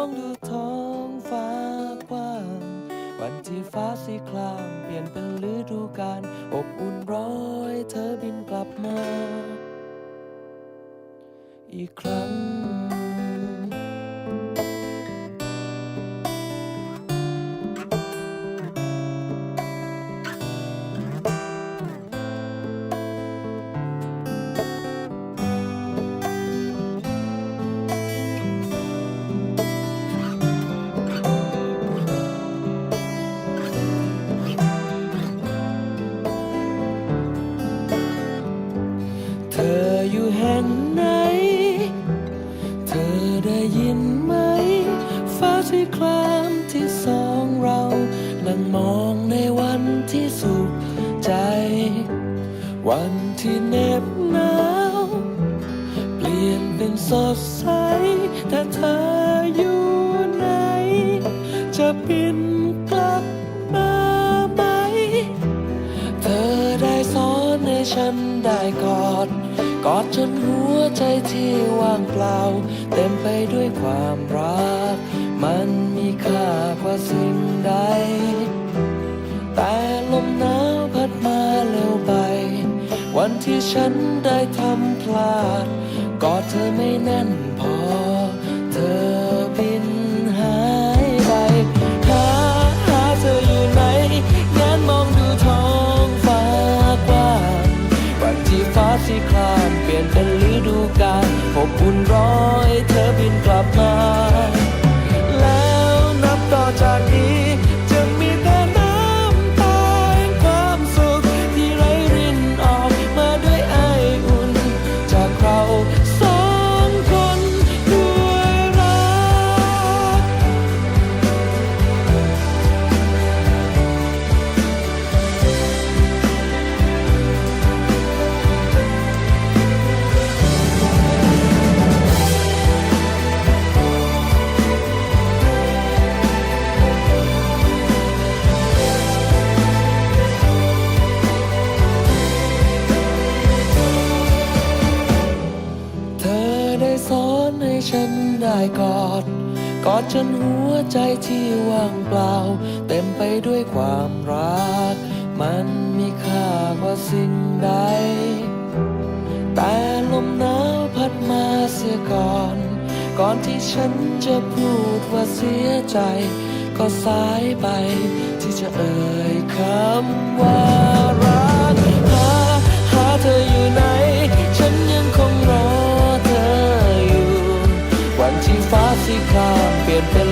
องดูท้องฟ้ากว้าง วันที่ฟ้าสีครามเปลี่ยนเป็นฤดูกาลอบอุ่นร้อยเธอบินกลับมา อีกครั้ง หนาว เปลี่ยนเป็นสดใสแต่เธออยู่ไหน จะบินกลับมาไหม เธอได้สอนให้ฉันได้กอด กอดจนหัวใจที่ว่างเปล่า เต็มไปด้วยความรัก มันมีค่ากว่าสิ วันที่ฉันได้ทำพลาด กอดเธอไม่แน่นพอ เธอบินหายไป หาหาเธออยู่ไหนแงนมองดูท้องฟ้ากว้างวันที่ฟ้าสีครามเปลี่ยนเป็นฤดูกาลอบอุ่นร้อยเธอบินกลับมา นได้กอด กอดจนหัวใจที่ว่างเปล่า เต็มไปด้วยความรัก มันมีค่ากว่าสิ่งใด แต่ลมหนาวพัดมาเสียก่อน ก่อนที่ฉันจะพูดว่าเสียใจ ก็สายไปที่จะเอ่ยคำว่า ค